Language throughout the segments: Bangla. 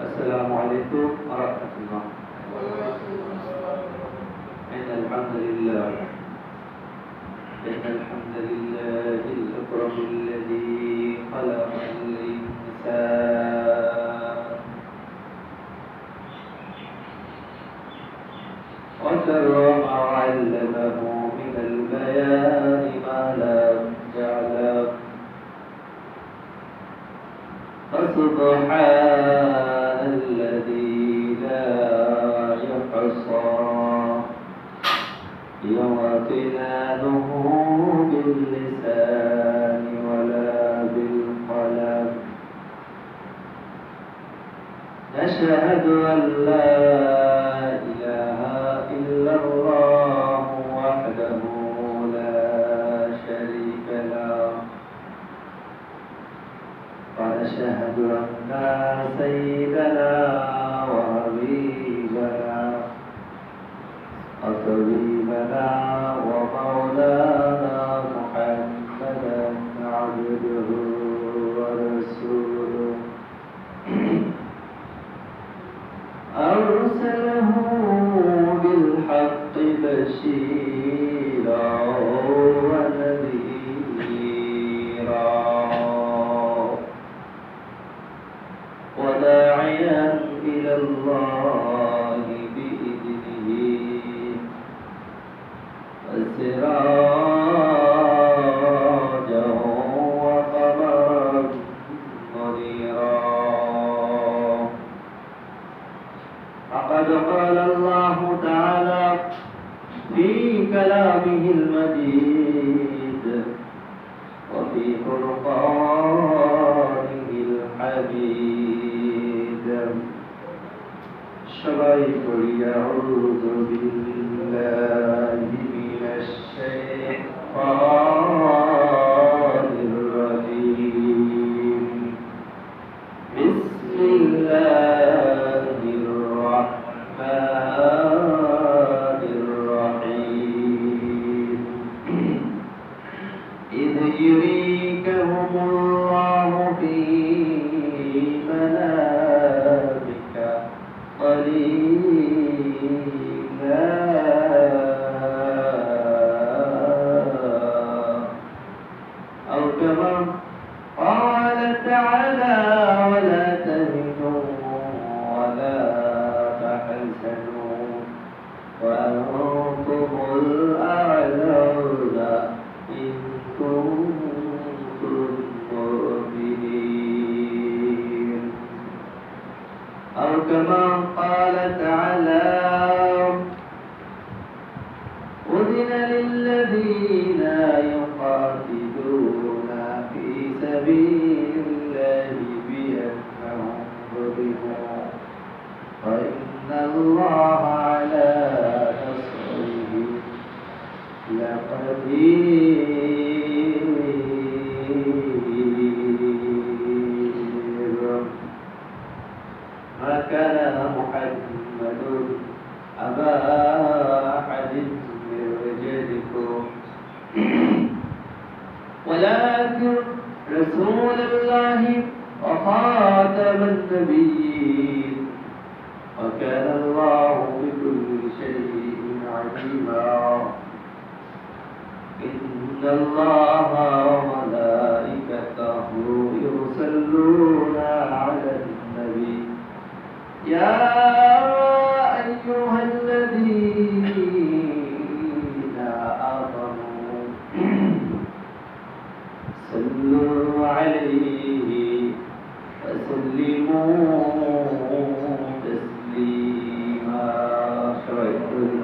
السلام عليكم ورحمة الله. إن الحمد لله. إن الحمد لله الأكرم الذي خلق الإنسان وكرم علمه من البيان ما لم يعلم. فسبحان بلاده باللسان ولا أن لا قال الله تعالى في كلامه المجيد وفي قرآنه الحميد شريت يعوذ بالله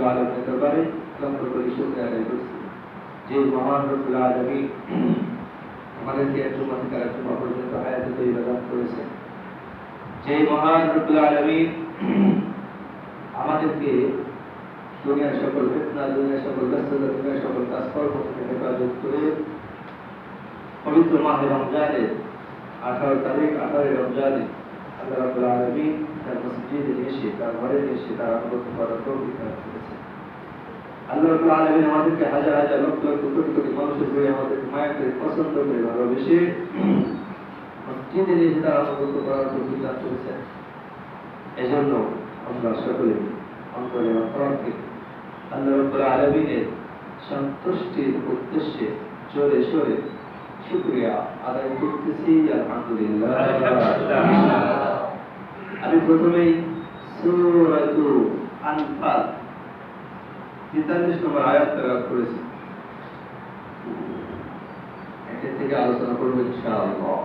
রব্বুল আলামিনের দরবারে লক্ষ করে শুকরিয়া আদায় করছি যে মহান রব্বুল আলামিন আমাদেরকে একজন থেকে আরেকজন পর্যন্ত হায়াতে তৈরি দান করেছেন যে মহান রব্বুল আলামিন আমাদেরকে দুনিয়ার সকল ফিতনা, দুনিয়ার সকল ব্যস্ততা, দুনিয়ার সকল কাজকর্ম থেকে হেফাজত করে পবিত্র মাহে রমজানের আঠারো তারিখ, আঠারোই রমজানে আল্লাহ রাবুল আলমিন তার মসজিদে এসে, তার ঘরে এসে, তার অনুগত করার তৌফিক দান করেছে। আল্লাহ আলমিন আমাদেরকে হাজার হাজার লক্ষ লক্ষ কোটি কোটি মানুষের করে আমাদেরকে মায়া পছন্দ করে ভালোবেসে মসজিদে এসে তার অনুগত করার তৌফিক দান করেছেন এজন্য আমরা সকলে অন্তরে অন্তরকে আল্লাহ রাবুল আলমিনের সন্তুষ্টির উদ্দেশ্যে জোরে সোরে শুক্রিয়া আদায় করতেছি আলহামদুলিল্লাহ। আমি প্রথমেই তেতাল্লিশ নম্বর আয়াত তেলাওয়াত করেছি। এখান থেকে আলোচনা করব ইনশাআল্লাহ।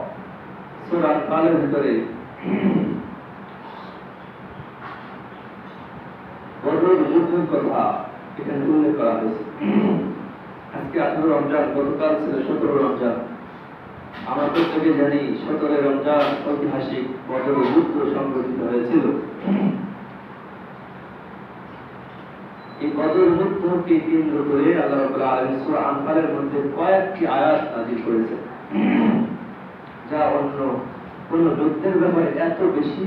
সূরা আনফালের ভিতরে করা হয়েছে। আজকে আঠারো রমজান, গতকাল ছিল সতেরো রমজান। আমরা প্রত্যেকে জানি সতেরো রমজান ঐতিহাসিক বদর যুদ্ধ সংঘটিত হয়েছিল। এই বদর যুদ্ধকে কেন্দ্র করে আল্লাহ রাব্বুল আলামিন সূরা মধ্যে কয়েকটি আয়াত নাযিল করেছেন। যা অন্য কোন যুদ্ধের ব্যাপারে এত বেশি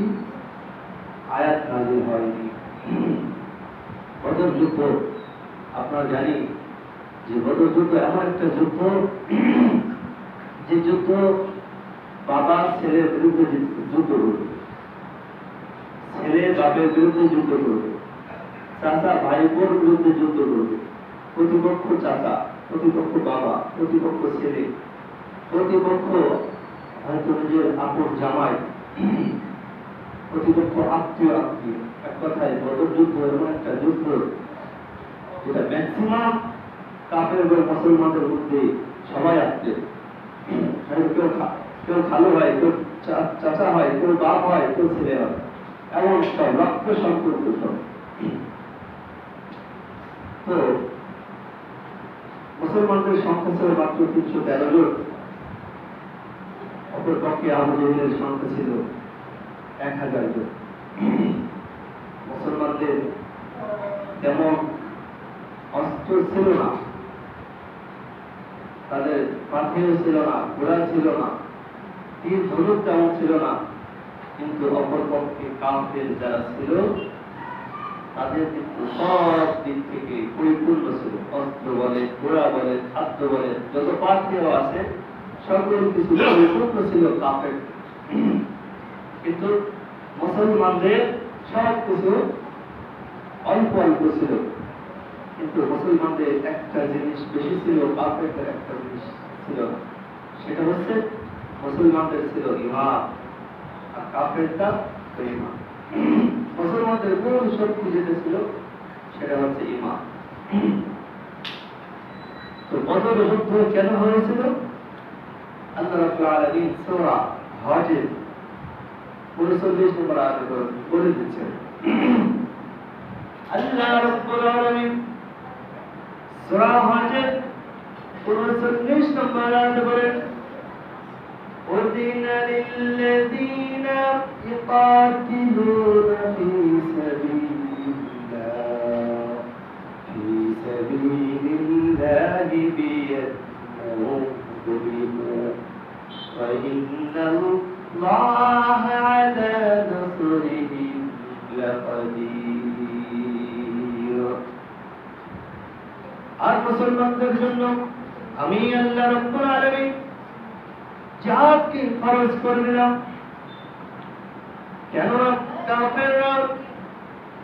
আয়াত নাযিল হয়নি। বদর যুদ্ধ, আপনারা জানি যে বদর যুদ্ধ এমন একটা যুদ্ধ যে যুদ্ধ বাবা ছেলের বিরুদ্ধে যুদ্ধ করবে। ছেলে বাপের বিরুদ্ধে যুদ্ধ করবে। চাচা ভাই বোন বিরুদ্ধে যুদ্ধ করবে। প্রতিপক্ষ চাচা, প্রতিপক্ষ বাবা, প্রতিপক্ষ ছেলে, প্রতিপক্ষ হয়তো নিজের আপন জামাই, প্রতিপক্ষ আত্মীয় আত্মীয়। এক কথায় বদর যুদ্ধ এমন একটা যুদ্ধ যেটা ম্যাক্সিমাম কাপের মুসলমানদের মধ্যে সবাই আসছে কেউ কেউ খালু হয় কেউ চাচা হয় কেউ বাপ হয় কেউ ছেলে হয়। এমন সব, রক্ত সম্পর্ক সব। তো মুসলমানদের সংখ্যা ছিল মাত্র তিনশো তেরো জন। অপর পক্ষে জেহেলের সংখ্যা ছিল এক হাজার জন। মুসলমানদের তেমন অস্ত্র ছিল না। তাদের পাথেও ছিল না ঘোড়া ছিল না, তীর ধনুক তেমন ছিল না। কিন্তু অপরপক্ষে কাফের যারা ছিল, তাদের কিন্তু সব দিক থেকে পরিপূর্ণ ছিল। অস্ত্র বলে ঘোড়া বলে খাদ্য বলে যত পাথেও আছে, সকল কিছু পরিপূর্ণ ছিল কাফের কিন্তু মুসলমানদের সব কিছু অল্প অল্প ছিল। কিন্তু মুসলমানদের একটা জিনিস বেশি ছিল কাফেরদের একটা জিনিস। ছিল। সেটা হচ্ছে মুসলমানদের ছিল ইমান আর কাফেরটা ইমান মুসলমানদের মূল শক্তি যেটা ছিল, সেটা হচ্ছে ইমান তো বদর যুদ্ধ কেন হয়েছিল? আল্লাহ রাব্বুল আলামিন সূরা হজের 39 নম্বর আয়াতে বলে দিচ্ছেন। আল্লাহ রাব্বুল আলামিন সূরা হজের 39 নম্বর আয়াতে বলেন أذن للذين يقاتلون في سبيل الله في سبيل الله بأنهم ظلموا وإن الله على نصرهم لقدير আর মুসলমানদের জন্য আমি আল্লাহ রব্বুল আলামিন জিহাদকে ফরজ করে দিলাম কেননা কাফেররা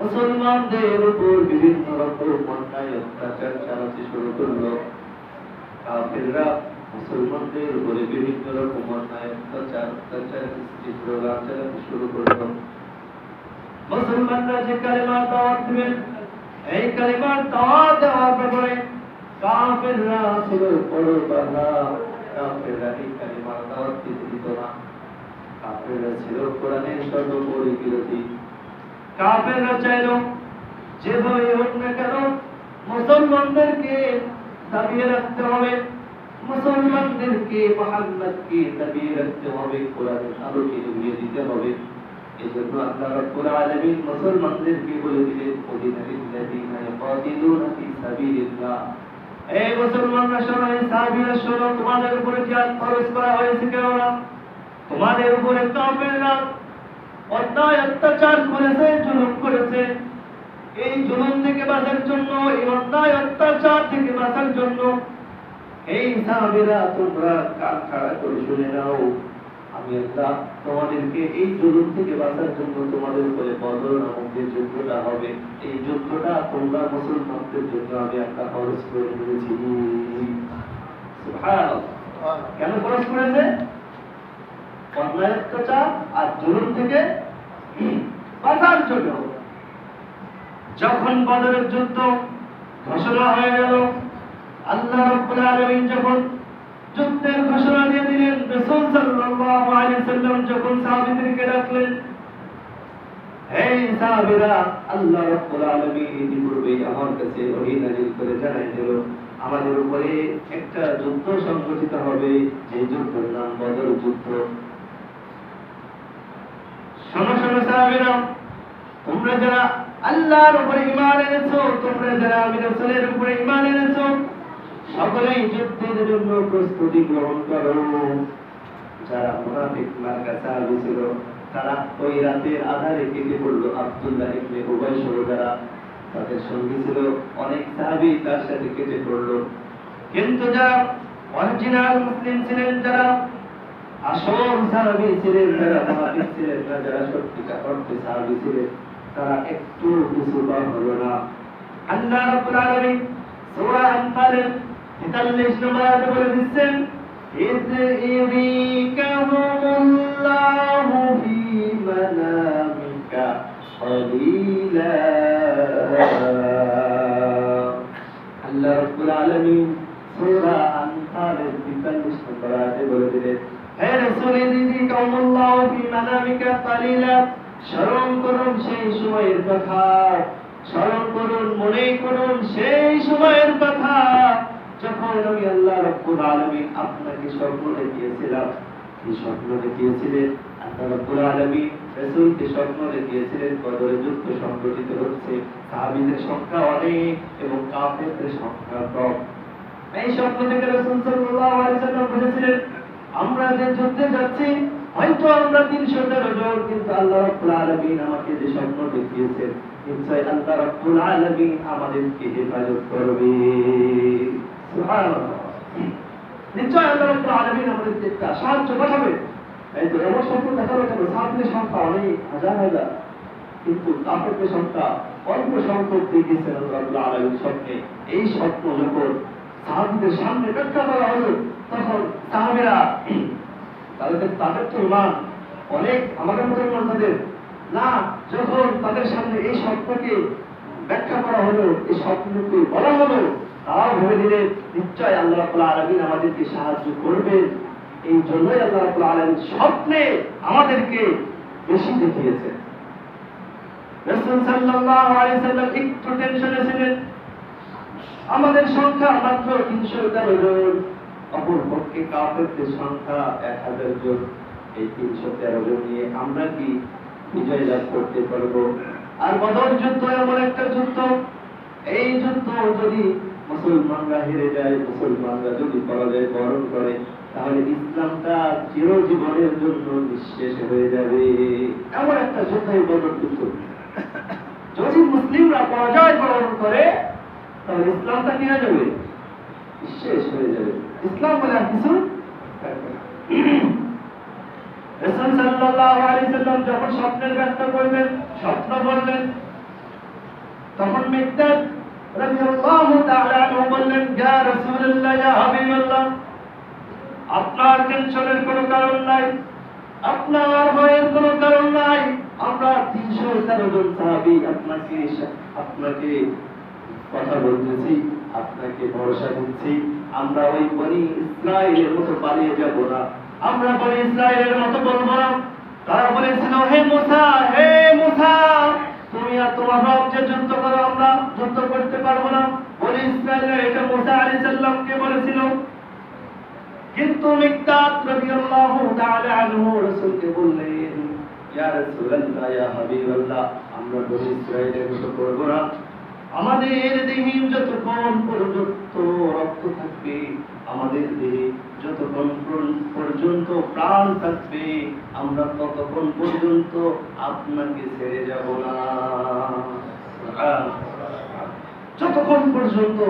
মুসলমানদের উপর বিভিন্ন রকম অন্যায়, অত্যাচার চালাতে শুরু করল। কাফেররা মুসলমানদের উপরে বিভিন্ন রকম অন্যায়, অত্যাচার অত্যাচার চালাতে শুরু করল। মুসলমানরা যে কালেমার দাওয়াত দিবেন, এই কালেমার দাওয়াত দেওয়ার ব্যাপারে কাফেররা ছিল বাধা কাফেররা এই কালেমার দাওয়াত দিত না। কাফেররা ছিল কোরআনের সর্বোপরি বিরোধী। কাফেররা চাইল যেভাবে হোক না কেন, মুসলমানদেরকে দাবিয়ে রাখতে হবে। মুসলমানদেরকে মোহাম্মদকে দাবিয়ে রাখতে হবে। কোরআনের আলোকে ডুবিয়ে দিতে হবে। এই জন্য আল্লাহ রাব্বুল আলামিন মুসলমানদেরকে বলে দিলেন ওদিনালিল্লাযীনা ইয়াকাতিলুনা ফী সাবিলিল্লাহ। এই মুসলমানরা শোনো এই সাহাবীরা শোনো তোমাদের উপরে জিহাদ ফরজ করা হয়েছে কেন না? তোমাদের উপরে কাফেররা অন্যায় অত্যাচার করেছে, জুলুম করেছে। এই জুলুম থেকে বাঁচার জন্য, এই অন্যায় অত্যাচার থেকে বাঁচার জন্য এই সাহাবীরা তোমরা কান খাড়া করে শুনে নাও? আমি আল্লাহ তোমাদেরকে এই জুলুম থেকে বাঁচার জন্য তোমাদের উপরে বদর নামক যে যুদ্ধটা হবে এই যুদ্ধটা তোমরা মুসলমানদের জন্য আমি একটা খরচ করে দিয়েছি কেন খরচ করেছে? অন্যায় আর জুলুম থেকে বাঁচার জন্য। যখন বদরের যুদ্ধ ঘোষণা হয়ে গেল আল্লাহ রাব্বুল আলামিন যখন যুদ্ধের ঘোষণা দিয়ে দিলেন আলাইহি সাল্লাম যখন সাহাবীদেরকে ডাকলেন আল্লাহ উপরে একটা তোমরা যারা আল্লাহর উপরে ঈমান এনেছো, তোমরা যারা আমি রাসূলের উপরে ঈমান এনেছো সকলেই যুদ্ধের জন্য প্রস্তুতি গ্রহণ করো। যারা মুনাফিক মার্কা সাহাবী ছিল তারা ওই রাতের আধারে কেটে পড়ল আব্দুল্লাহ ইবনে উবাই সহ যারা তাদের সঙ্গী ছিল। অনেক সাহাবী তার সাথে কেটে পড়ল। কিন্তু যারা অরিজিনাল মুসলিম ছিলেন যারা, আসল সাহাবী ছিলেন যারা, মুনাফিক ছিলেন না, যারা সত্যিকার অর্থে সাহাবী ছিলেন, তারা একটু কিছু হলো না। আল্লাহ রাব্বুল আলামিন সূরা আনফালের 43 নম্বর আয়াতে বলে দিচ্ছেন إذ يريكهم الله في منامك قليلا আল্লাহ রাব্বুল আলামিন সূরা আনফালের 43 নম্বর আয়াতে বলে দিলেন হে রাসূল ইযিকাহুমুল্লাহু ফি মানামিকা কালিলা স্মরণ করুন সেই সময়ের কথা স্মরণ করুন মনে করুন সেই সময়ের কথা যখন আমি আল্লাহ রব্বুল আলামিন আপনাকে স্বপ্ন দেখিয়েছিলাম, কি স্বপ্ন দেখিয়েছিলেন? আল্লাহ রব্বুল আলামিন রাসূলকে স্বপ্ন দেখিয়েছিলেন? বদরের যুদ্ধ সংঘটিত হচ্ছে, সাহাবীদের সংখ্যা অনেক এবং কাফেরদের সংখ্যা কম। এই স্বপ্ন থেকে রাসূল সাল্লাল্লাহু আলাইহি সাল্লাম বলেছিলেন, আমরা যে যুদ্ধে যাচ্ছি, হয়তো আমরা তিনশো তেরো জন কিন্তু আল্লাহ রাব্বুল আলামিন আমাকে যে স্বপ্ন দেখিয়েছেন, নিশ্চয় আল্লাহ রাব্বুল আলামিন আমাদেরকে হেফাজত করবে। নিশ্চয় আল্লাহ আলামিন আমাদেরকে একটা সাহায্য পাঠাবে। এই তো এমন স্বপ্ন দেখা গেল সাহায্যের সংখ্যা অনেক, হাজার হাজার। কিন্তু কাপড়ের সংখ্যা, অল্প সংখ্যক দেখিয়েছেন আল্লাহ আলামিন স্বপ্নে। এই স্বপ্ন যখন সাহাবীদের সামনে ব্যাখ্যা করা হলো, তখন সাহাবীরা তাদের তাদের তো ইমান অনেক আমাদের মতো ইমান তাদের না, যখন তাদের সামনে এই স্বপ্নকে ব্যাখ্যা করা হলো, এই স্বপ্নকে বলা হলো তারাও ভেবে দিলেন নিশ্চয় আল্লাহ রাব্বুল আলামিন আমাদেরকে সাহায্য করবেন। এই জন্যই আল্লাহ রাব্বুল আলামিন স্বপ্নে আমাদেরকে বেশি সাল্লাম একটু টেনশনে ছিলেন। আমাদের সংখ্যা মাত্র তিনশো তেরো জন অপর পক্ষে কাফেরদের সংখ্যা এক হাজার জন। এই তিনশো তেরো জন নিয়ে আমরা কি বিজয় লাভ করতে পারব? আর বদল যুদ্ধ এমন একটা যুদ্ধ। এই যুদ্ধ যদি মুসলমানরা হেরে যায়, মুসলমানরা যদি পরাজয় বরণ করে, তাহলে ইসলামটা চিরজীবনের জন্য নিঃশেষ হয়ে যাবে। এমন একটা যুদ্ধ এই বদর যুদ্ধ যদি মুসলিমরা পরাজয় বরণ করে, তাহলে ইসলামটা কি যাবে? শেষ হয়ে যাবে। ইসলাম বলে আর কিছু। রাসূল সাল্লাল্লাহু আলাইহি সাল্লাম যখন স্বপ্নের ব্যাখ্যা করলেন স্বপ্ন বললেন, তখন আনহু বললেন আপনার টেনশনের কোনো কারণ নাই, আপনার ভয়ের কোনো কারণ নাই, আমরা তিনশো তেরো জন সাহাবি আপনাকে আপনাকে কথা বলতেছি, আপনাকে ভরসা দিচ্ছি, আমরা ওই বনি ইসরায়েলের মতো পালিয়ে যাব না, আমরা বনি ইসরায়েলের মতো বলব না। তারা বলেছিল, হে মুসা হে মুসা না তোমার রব যে যুদ্ধ করো, আমরা যুদ্ধ করতে পারব না। বলে ইসরায়েলের এটা মুসা আলী সাল্লামকে বলেছিল? কিন্তু মিকদাদ রাদিয়াল্লাহু তাআলা আনহু রাসূলকে বললেন, ইয়া রাসূলুল্লাহ, ইয়া হাবিবাল্লাহ, আমরা মতো করব না। আমাদের দেহে যতক্ষণ পর্যন্ত রক্ত থাকবে, আমাদের দেহে যতক্ষণ পর্যন্ত প্রাণ থাকবে, আমরা ততক্ষণ পর্যন্ত আপনাকে ছেড়ে যাব না। যতক্ষণ পর্যন্ত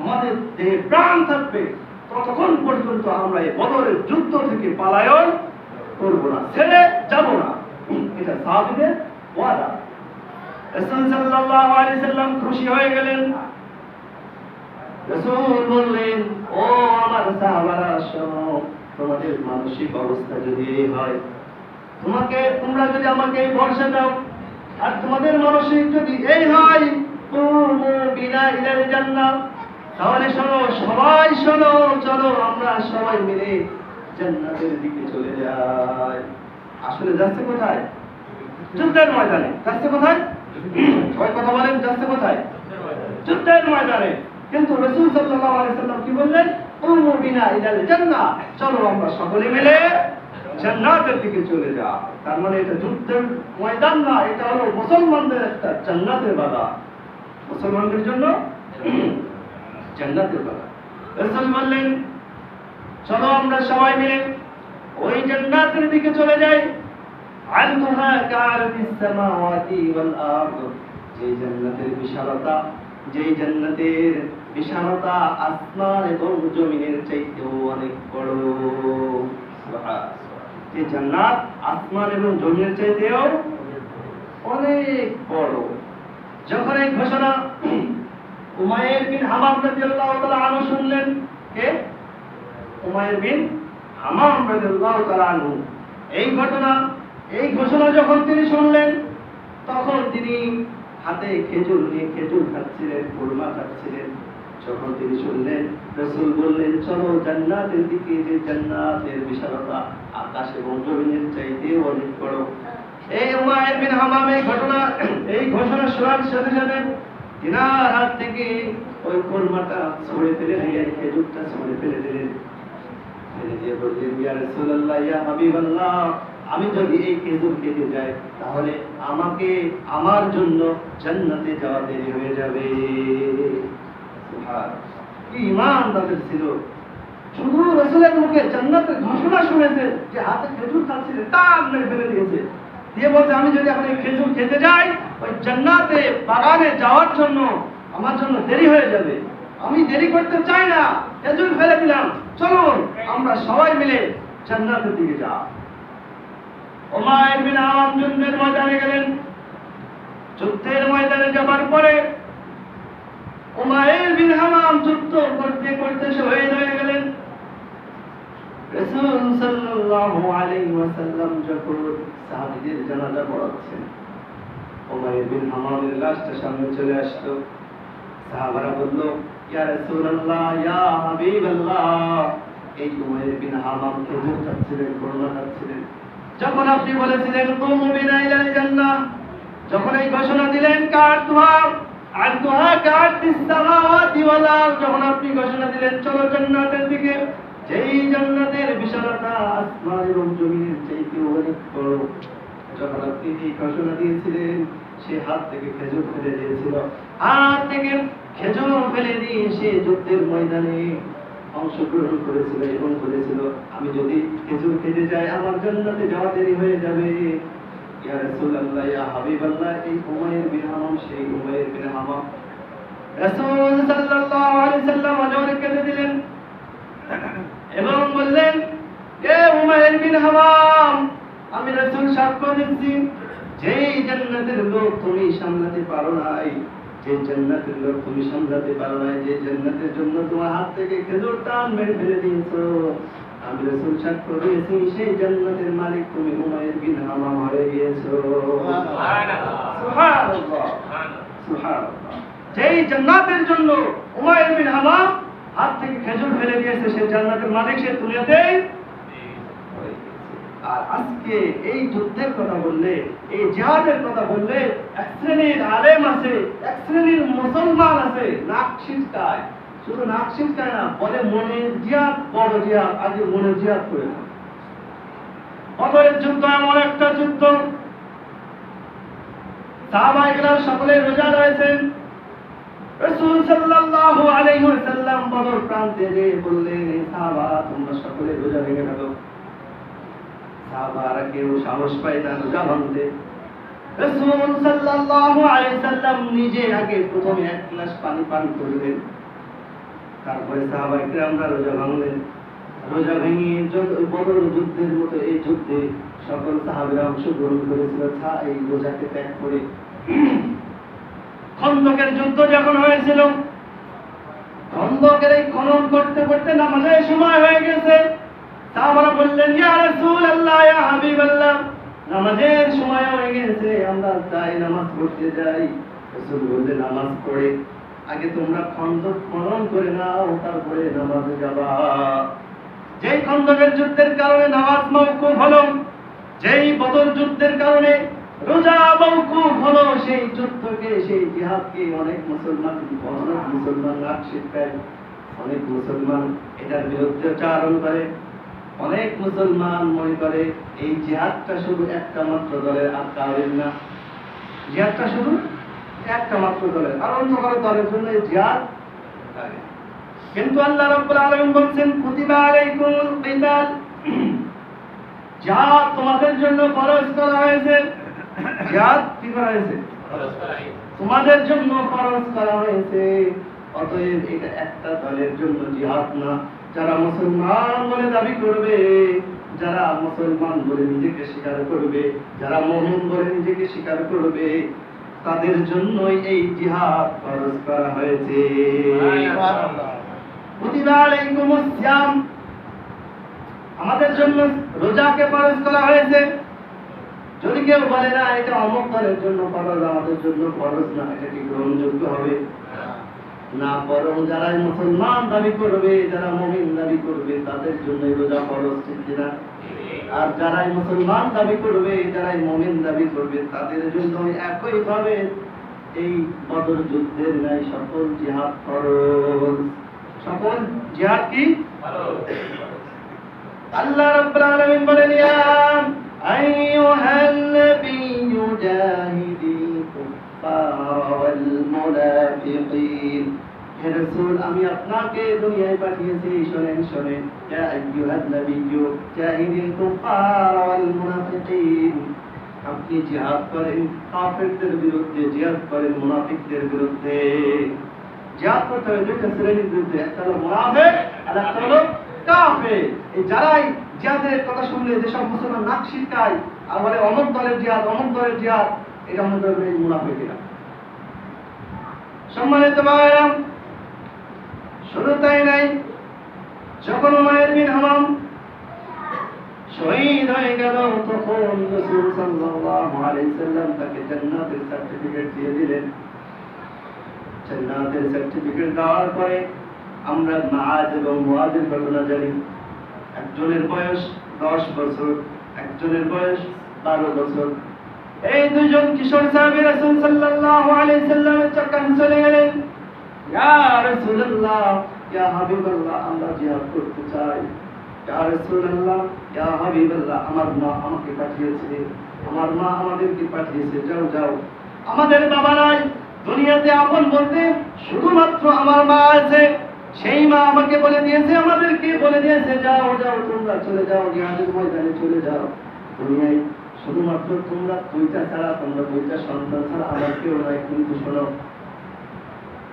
আমাদের দেহে প্রাণ থাকবে, ততক্ষণ পর্যন্ত আমরা এই বদরের যুদ্ধ থেকে পালায়ন করব না, ছেড়ে যাব না। এটা সাহাবিদের ওয়াদা। রাসূল সাল্লাল্লাহু আলাইহি সাল্লাম খুশি হয়ে গেলেন। রাসূল বললেন, ও তোমাদের মানসিক অবস্থা যদি এই হয়, তোমাকে, তোমরা যদি আমাকে এই ভরসা দাও, আর তোমাদের মানসিক যদি এই হয় বিনা ইলাল জান্নাহ। তাহলে শোনো, সবাই শোনো, চলো আমরা সবাই মিলে জান্নাতের দিকে চলে যাই। আসলে যাচ্ছে কোথায়? যুদ্ধের ময়দানে। যাচ্ছে কোথায়? সবাই কথা বলেন, যাচ্ছে কোথায়? যুদ্ধের ময়দানে। কিন্তু রসুল সাল্লাল্লাহু আলাইহি সাল্লাম কি বললেন? চলো আমরা সকলে মিলে দিকে চলে যা তার মানে এটা ময়দান না, এটা হলো মুসলমানদের জান্নাতের মুসলমানদের জন্য জান্নাতের চলো আমরা সবাই মিলে ওই জান্নাতের দিকে চলে যাই। আরদ। যে জান্নাতের বিশালতা যে জান্নাতের বিশালতা আসমান এবং জমিনের চাইতেও অনেক বড়। যে জান্নাত আসমান এবং জমিনের চাইতেও অনেক বড়। যখন এই ঘোষণা উমায়ের বিন হামাম রাদিয়াল্লাহু তাআলা আনহু শুনলেন, কে? উমায়ের বিন হামাম রাদিয়াল্লাহু তাআলা আনহু। এই ঘটনা, এই ঘোষণা যখন তিনি শুনলেন, তখন তিনি হাতে খেজুর নিয়ে খেজুর খাচ্ছিলেন কুরমা খাচ্ছিলেন। যখন তিনি শুনলেন, রসুল বললেন, চলো জান্নাতের দিকে যে জান্নাতের বিশালতা আকাশ এবং জমিনের চাইতে অনেক বড় এই উমায়ের বিন হামাম এই ঘটনা, এই ঘোষণা শোনার সাথে সাথে তিনার হাত থেকে ওই কোরমাটা ছড়ে ফেলে দিলেন খেজুরটা ছড়ে ফেলে দিলেন ফেলে দিয়ে বললেন, ইয়া রাসূলুল্লাহ, ইয়া হাবিবাল্লাহ, আমি যদি এই খেজুর খেতে যাই, তাহলে আমাকে আমার জন্য জান্নাতে যাওয়া দেরি হয়ে যাবে। কি ইমান তাদের ছিল। শুধু রসুলের মুখে জান্নাতের ঘোষণা শুনেছে যে হাতে খেজুর খাচ্ছিলেন টান মেরে ফেলে দিয়েছে। দিয়ে বলছে, আমি যদি এখন খেজুর খেতে যাই, ওই জান্নাতে বাগানে যাওয়ার জন্য আমার জন্য দেরি হয়ে যাবে। আমি দেরি করতে চাই না, খেজুর ফেলে দিলাম। চলুন, আমরা সবাই মিলে জান্নাতের দিকে যা ওমায়ের বিন যুদ্ধের ময়দানে গেলেন। যুদ্ধের ময়দানে যাবার পরে বিন হামাম করতে করতে শহীদ হয়ে গেলেন। রাসূল সাল্লাল্লাহু আলাইহি ওয়াসাল্লাম যখন সাহাবীদের জানাজা পড়াচ্ছেন বিন হামামের লাশটা সামনে চলে আসলো। সাহাবারা বলল, ইয়া রাসূলুল্লাহ, ইয়া হাবিবাল্লাহ। এই বিন হামাম খাচ্ছিলেন যখন আপনি বলেছিলেন, কুমু জান্নাহ, যখন এই ঘোষণা দিলেন, কার তুহা যখন আপনি ঘোষণা দিলেন, চলো দিকে। যেই বিশালতা আসমান এবং চাইতে অনেক বড়। যখন আপনি এই ঘোষণা দিয়েছিলেন, সে হাত থেকে খেজুর ফেলে দিয়েছিল। হাত থেকে খেজুর ফেলে দিয়ে সে যুদ্ধের ময়দানে অংশগ্রহণ করেছিল এবং বলেছিল, আমি যদি খেজুর খেতে যাই আমার জান্নাতে যাওয়া দেরি হয়ে যাবে। আমি রাসূল সাক্ষ্য দিচ্ছি। যেই জান্নাতের লোক তুমি সামলাতে পারো নাই, যে জান্নাতের লোক তুমি সামলাতে পারো নাই, যে জান্নাতের জন্য তোমার হাত থেকে খেজুর টান মেরে ফেলে দিয়েছ আমি রাসূল সেই মালিক তুমি উমাইর বিন গিয়েছো জন্য উমাইর বিন হাত থেকে খেজুর ফেলে দিয়েছে, সেই জান্নাতের মালিক সে আর আজকে এই যুদ্ধের কথা বললে, এই জিহাদের কথা বললে, এক শ্রেণির আলেম আছে, এক শ্রেণির মুসলমান আছে, নাক ছিটকায়। শুধু নাক ছিটকায় না, বলে মনের জিহাদ বড় জিহাদ আজকে মনের জিহাদ করে না যুদ্ধ এমন একটা যুদ্ধ। সাহাবাইকরাম সকলে রোজা রয়েছেন। রাসূল সাল্লাল্লাহু আলাইহি ওয়াসাল্লাম বদর প্রান্তে যে বললেন "হে সাহাবা, তোমরা সকলে রোজা ভেঙে ফেলো। সাহাবারা কেউ সাহস পায় না রোজা ভাঙতে। সাল্লাল্লাহু আলাইহি সাল্লাম নিজে আগে প্রথমে এক গ্লাস পানি পান করলেন। তারপরে সাহাবাইকরামরা রোজা ভাঙলেন রোজা ভেঙে বদর যুদ্ধের মতো এই যুদ্ধে সকল সাহাবিরা অংশগ্রহণ করেছিল এই রোজাকে ত্যাগ করে। খন্দকের যুদ্ধ যখন হয়েছিল, খন্দকের এই খনন করতে করতে নামাজের সময় হয়ে গেছে। সাহাবারা বললেন, ইয়া রাসূলুল্লাহ, ইয়া হাবিবাল্লাহ। নামাজের সময় হয়ে গেছে, আমরা তাই নামাজ পড়তে যাই। রাসূল বললেন, নামাজ পড়ে। আগে তোমরা খন্দক খনন করে নাও, তারপরে নামাজে যাবা। যেই খন্দকের যুদ্ধের কারণে নামাজ মওকুফ হলো, যেই বদর যুদ্ধের কারণে রোজা মওকুফ হলো, সেই যুদ্ধকে, সেই জিহাদকে অনেক মুসলমান অনেক মুসলমান করে অনেক মুসলমান এটার বিরুদ্ধে চারণ করে। অনেক মুসলমান মনে করে, এই জিহাদটা শুধু একটা মাত্র দলের কারোর না। জিহাদটা শুধু একটা মাত্র দলের আর অন্য কারও দলের জন্য জিহাদ কিন্তু আল্লাহ রাব্বুল আলামিন বলছেন কুতিবা আলাইকুমুল কিতাল জিহাদ তোমাদের জন্য ফরজ করা হয়েছে। জিহাদ কি করা হয়েছে। তোমাদের জন্য ফরজ করা হয়েছে। অতএব এটা একটা দলের জন্য জিহাদ না। যারা মুসলমান বলে দাবি করবে যারা মুসলমান বলে নিজেকে স্বীকার করবে যারা মুমিন বলে নিজেকে স্বীকার করবে তাদের জন্যই এই জিহাদ ফরজ করা হয়েছে। আমাদের জন্য রোজাকে ফরজ করা হয়েছে। যদি কেউ বলে না এটা অমুক দলের জন্য ফরজ আমাদের জন্য ফরজ না এটা কি গ্রহণযোগ্য হবে? না বরং যারা মুসলমান দাবি করবে যারা মুমিন দাবি করবে তাদের জন্য রোজা ফরজ ঠিক কিনা? আর যারাই মুসলমান দাবি করবে যারাই মুমিন দাবি করবে তাদের জন্য একই ভাবে এই বদর যুদ্ধের ন্যায় সকল জিহাদ ফরজ। সকল জিহাদ কি? আল্লাহ রাব্বুল আলামিন বলেন ইয়া আইয়ুহাল নাবিয়্যু জাহিদিল কুফার ওয়াল মুনাফিকিন। হে আমি আপনাকে দুনিয়ায় পাঠিয়েছি, শুনেন শুনেন। আপনি জিহাদ করেন, কাফেরদের বিরুদ্ধে জিহাদ করেন, মুনাফিকদের বিরুদ্ধে। জিহাদ করতে হবে দুইটা শ্রেণির বিরুদ্ধে, একটা হলো মুনাফিক, আর একটা হলো এই যারাই জিহাদের কথা শুনলে যেসব মুসলমান নাক শিরকায় আর বলে দলের জিহাদ দলের জিহাদ, এটা মনে করবে এই সম্মানিত ভাইরা শুধু তাই নাই, যখন উমায়ের বিন হামাম শহীদ হয়ে গেল, তখন রাসূল সাল্লাল্লাহু আলাইহি সাল্লাম তাকে জান্নাতের সার্টিফিকেট দিয়ে দিলেন। জান্নাতের সার্টিফিকেট দেওয়ার পরে আমরা মাআদ এবং মুআদের ঘটনা জানি। একজনের বয়স দশ বছর, একজনের বয়স বারো বছর। এই দুজন কিশোর সাহাবী রাসূল সাল্লাল্লাহু আলাইহি সাল্লামের কাছে চলে গেলেন। আমাদের বাবা নাই। দুনিয়াতে আপন বলতে শুধুমাত্র আমার মা আছে। সেই মা আমাকে বলে দিয়েছে, আমাদেরকে বলে দিয়েছে, যাও যাও, তোমরা চলে যাও, জিহাদের ময়দানে চলে যাও। দুনিয়ায় শুধুমাত্র তোমরা, দুইটা ছাড়া, তোমরা দুইটা সন্তান ছাড়া আমার কেউ নাই। কিন্তু শোনো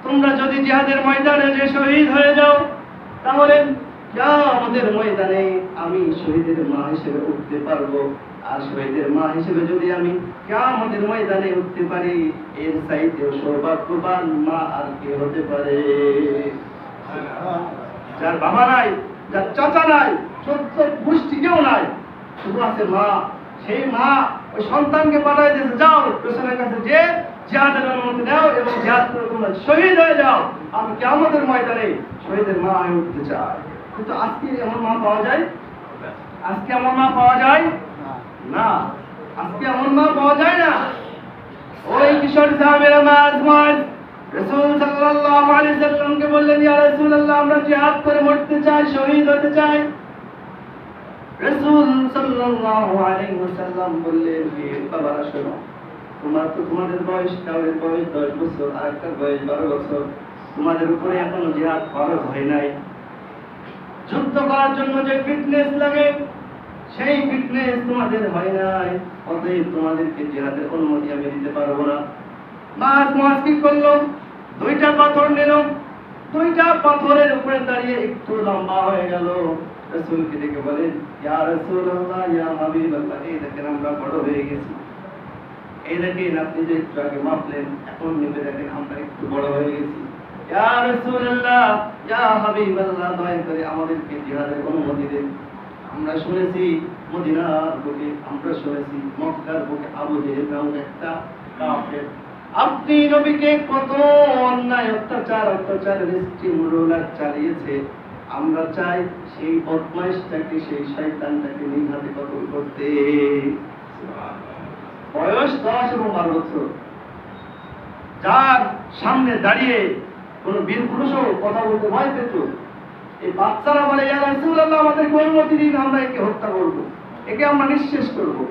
তোমরা যদি জিহাদের ময়দানে যে শহীদ হয়ে যাও, তাহলে যা আমাদের ময়দানে আমি শহীদের মা হিসেবে উঠতে পারব। আর শহীদের মা হিসেবে যদি আমি আমাদের ময়দানে উঠতে পারি, এর চাইতে সৌভাগ্যবান মা আর কে হতে পারে? যার বাবা নাই, যার চাচা নাই সত্য গোষ্ঠী কেউ নাই, শুধু আছে মা। সেই মা ওই সন্তানকে পাঠাই দিয়েছে যাও, পেছনের কাছে যে অনুমতি নাও এবং তোমরা শহীদ হয়ে যাও। আমি কেমতের ময়দানে শহীদের মা উঠতে চাই। কিন্তু আজকে এমন মা পাওয়া যায়? আজকে এমন মা পাওয়া যায়? না। আজকে এমন মা পাওয়া যায় না। ওই কিশোর সাহেবের মা আজমাজ রসুল সাল্লাল্লাহু আলাইহি সাল্লামকে বললেন, ইয়া রাসূলুল্লাহ, আমরা জিহাদ করে মরতে চাই, শহীদ হতে চাই। রসুল সাল্লাল্লাহু আলাইহি ওয়াসাল্লাম বললেন বাবারা, শোনো। তোমার তো তোমাদের বয়স, কাউরের বয়স দশ বছর আর একটা বয়স বারো বছর। তোমাদের উপরে এখনও জিহাদ ফরজ হয় নাই। যুদ্ধ করার জন্য যে ফিটনেস লাগে, সেই ফিটনেস তোমাদের হয় নাই। অতএব তোমাদেরকে জিহাদের অনুমতি আমি দিতে পারব না। মাস মাস কি করল? দুইটা পাথর নিল। দুইটা পাথরের উপরে দাঁড়িয়ে একটু লম্বা হয়ে গেল। রসুলকে ডেকে বলেন, ইয়া রাসূলুল্লাহ, ইয়া হাবিবাল্লাহ, এই দেখেন আমরা বড় হয়ে গেছি। আপনি যে একটু আগে মাপলেন, এখন দেখেন আমরা একটু বড় হয়ে গেছি। ইয়া রাসূলুল্লাহ, ইয়া দয়া করে আমাদেরকে জিহাদের অনুমতি দেন। আমরা শুনেছি মদিনার বুকে, আমরা শুনেছি মক্কার বুকে আবু জেহেল একটা কাফের। আপনি নবীকে কত অন্যায়, অত্যাচার রোলার চালিয়েছে। আমরা চাই সেই বদমাইশটাকে, সেই শয়তানটাকে নিজ হাতে কতল করতে। বয়স দশ এবং বারো বছর। যার সামনে দাঁড়িয়ে কোন বীর পুরুষও কথা বলতে ভয় পেত। এই বাচ্চারা বলে রাসূলুল্লাহ, আমাদেরকে অনুমতি দিন, আমরা একে হত্যা করব। একে আমরা নিঃশেষ করব।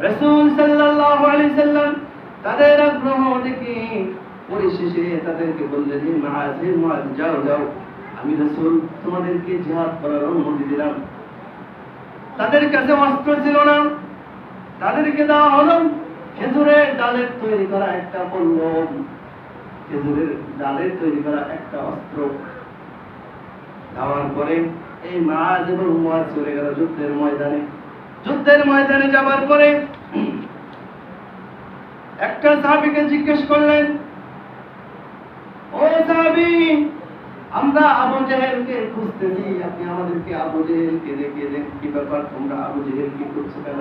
রাসূল সাল্লাল্লাহু আলাইহি সাল্লাম তাদের আগ্রহ দেখে পরিশেষে তাদেরকে বললেন, হে মুআজ যাও যাও। আমি রাসূল, তোমাদেরকে জিহাদ করার অনুমতি দিলাম। তাদের কাছে অস্ত্র ছিল না। তাদেরকে দেওয়া হলো খেজুরের ডালের তৈরি করা একটা পল্লব খেজুরের ডালের তৈরি করা একটা অস্ত্র। দেওয়ার পরে এই মাছ এবং মাছ চলে গেল যুদ্ধের ময়দানে। যুদ্ধের ময়দানে যাবার পরে একটা সাহাবিকে জিজ্ঞেস করলেন, ও সাহাবি, আমরা আবু জেহেলকে খুঁজতেছি। আপনি আমাদেরকে আবু জেহেলকে দেখে দেন। কি ব্যাপার? তোমরা আবু জেহেলকে খুঁজছো কেন?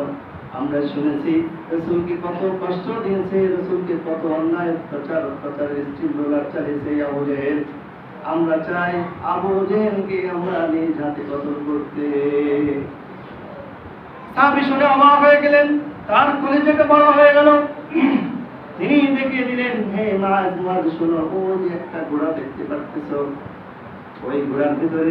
আমরা শুনেছি, রসুলকে কত কষ্ট দিয়েছে, রসুলকে কত অন্যায় অত্যাচার অত্যাচারের স্টিম রোলার চালিয়েছে আবু আমরা চাই আবু জেহেলকে আমরা নিজ হাতে কতল করতে। সাহাবি শুনে অবাক হয়ে গেলেন, তার কলেজটা বড় হয়ে গেল। তিনি দেখিয়ে দিলেন, হে মাঝ মাঝ শোনো, ও যে একটা ঘোড়া দেখতে পাচ্ছ ওই ঘোড়ার ভিতরে